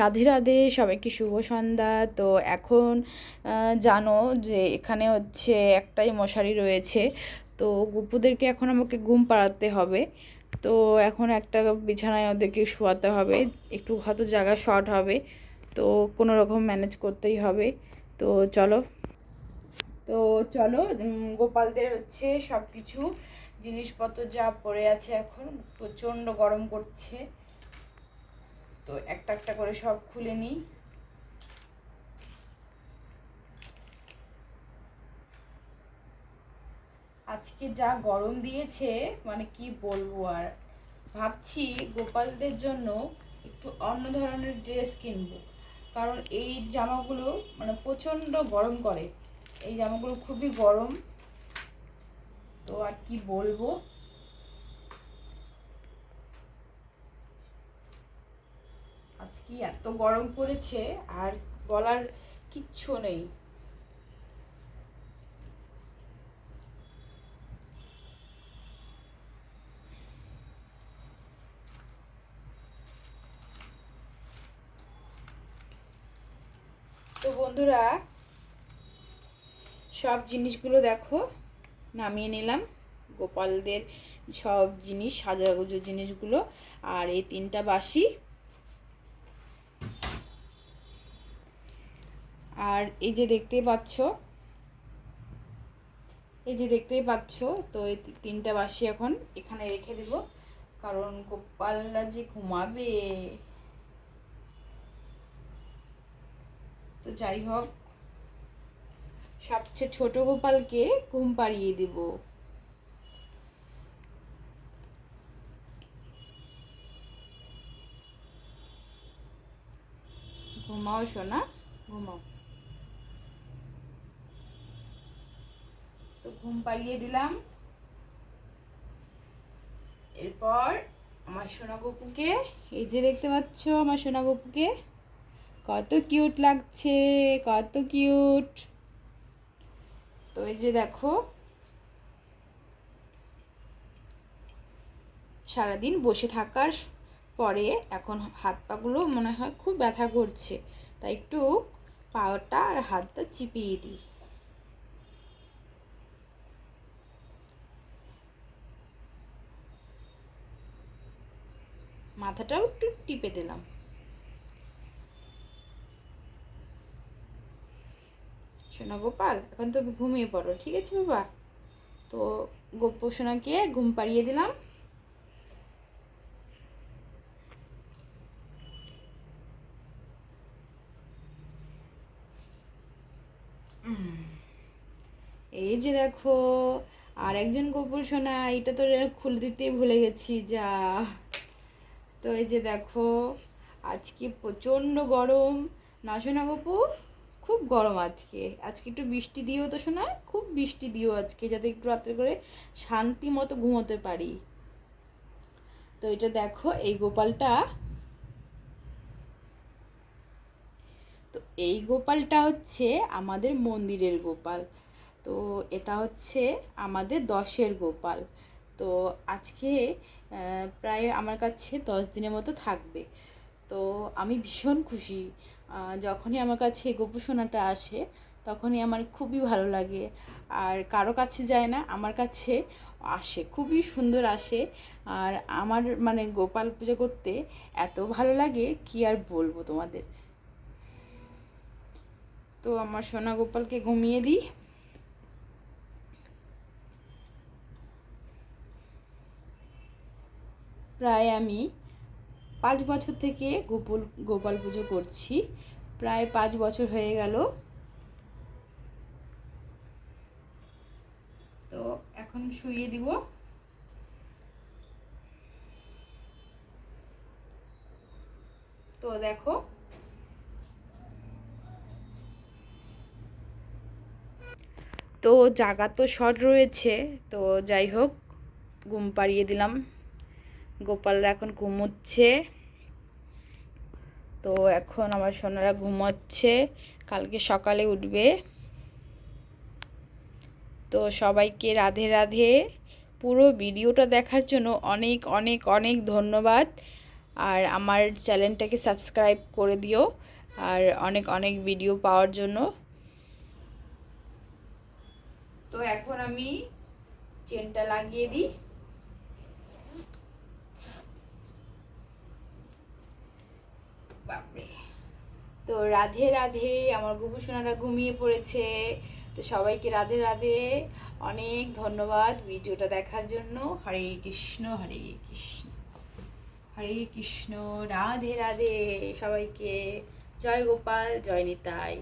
রাধে রাধে, সবাইকে শুভ সন্ধ্যা। তো এখন জানো যে এখানে হচ্ছে একটাই মশারি রয়েছে। তো গুপুদেরকে এখন আমাকে ঘুম পাড়াতে হবে। তো এখন একটা বিছানায় ওদেরকে শোয়াতে হবে। একটু হয়তো জায়গা শর্ট হবে। তো কোনো রকম ম্যানেজ করতেই হবে। তো চলো। তো চলো গোপালদের হচ্ছে সব কিছু জিনিসপত্র যা পড়ে আছে এখন প্রচণ্ড গরম করছে। তো একটা একটা করে সব খুলে নিই। আজকে যা গরম দিয়েছে মানে কি বলব আর। ভাবছি গোপালদের জন্য একটু অন্য ধরনের ড্রেস কিনবো। কারণ এই জামাগুলো মানে প্রচণ্ড গরম করে। এই জামাগুলো খুবই গরম। তো আর কি বলব? আজকে এত গরম পড়েছে? আর বলার কিচ্ছু নেই। তো বন্ধুরা, সব জিনিসগুলো দেখো, নামিয়ে নিলাম। গোপালদের সব জিনিস, সাজাগুজো জিনিসগুলো। আর এই তিনটা বাসি আর এই যে দেখতেই পাচ্ছ, এই যে দেখতেই পাচ্ছ, তো এই তিনটা বাসি এখন এখানে রেখে দেব, কারণ গোপালরা যে ঘুমাবে। তো যাই হোক, সবচেয়ে ছোট গোপালকে ঘুম পাড়িয়ে দিব। ঘুমাও সোনা, ঘুমাও। ঘুম পাড়িয়ে দিলাম। এরপর আমার সোনা গপুকে এই যে দেখতে পাচ্ছ আমার সোনা গপুকে কত কিউট লাগছে, কত কিউট তো এই যে দেখো, সারাদিন বসে থাকার পরে এখন হাত পাগুলো মনে হয় খুব ব্যথা করছে। তাই একটু পাটা আর হাতটা চিপিয়ে দিই। মাথাটাও একটু টিপে দিলাম। সোনা গোপাল, এখন তো ঘুমিয়ে পড়ো, ঠিক আছে বাবা? তো গোপ সোনাকে ঘুম পাড়িয়ে দিলাম। এই যে দেখো, আর একজন গোপুর সোনা, এটা তো খুলে দিতেই ভুলে গেছি, যা। তো এই যে দেখো, আজকে প্রচণ্ড গরম। না শোনা গপু, খুব গরম আজকে। আজকে একটু বৃষ্টি দিও তো শোনা, খুব বৃষ্টি দিও আজকে, যাতে একটু রাত্রে করে শান্তি মতো ঘুমোতে পারি। তো এটা দেখো, এই গোপালটা। তো এই গোপালটা হচ্ছে আমাদের মন্দিরের গোপাল। তো এটা হচ্ছে আমাদের দশের গোপাল। তো আজকে প্রায় আমার কাছে দশ দিনের মতো থাকবে। তো আমি ভীষণ খুশি। যখনই আমার কাছে এই গোপসোনাটা আসে, তখনই আমার খুবই ভালো লাগে। আর কারও কাছে যায় না, আমার কাছে আসে, খুবই সুন্দর আসে। আর আমার মানে গোপাল পুজো করতে এত ভালো লাগে, কি আর বলব তোমাদের? তো আমার সোনা গোপালকে ঘুমিয়ে দিই। প্রায় আমি পাঁচ বছর থেকে গোপাল গোপাল পুজো করছি। প্রায় পাঁচ বছর হয়ে গেল। তো এখন শুইয়ে দিব। তো দেখো। তো জায়গা তো শর্ট রয়েছে। তো যাই হোক, ঘুম পাড়িয়ে দিলাম। গোপালরা এখন ঘুমোচ্ছে। তো এখন আমার সোনারা ঘুমোচ্ছে। কালকে সকালে উঠবে। তো সবাইকে রাধে রাধে। পুরো ভিডিওটা দেখার জন্য অনেক অনেক অনেক ধন্যবাদ। আর আমার চ্যানেলটাকে সাবস্ক্রাইব করে দিও। আর অনেক অনেক ভিডিও পাওয়ার জন্য। তো এখন আমি চেনটা লাগিয়ে দিই। তো রাধে রাধে, আমার গোপুসোনারা ঘুমিয়ে পড়েছে। তো সবাইকে রাধে রাধে, অনেক ধন্যবাদ ভিডিওটা দেখার জন্য। হরে কৃষ্ণ হরে কৃষ্ণ হরে কৃষ্ণ, রাধে রাধে সবাইকে। জয় গোপাল, জয় নিতাই।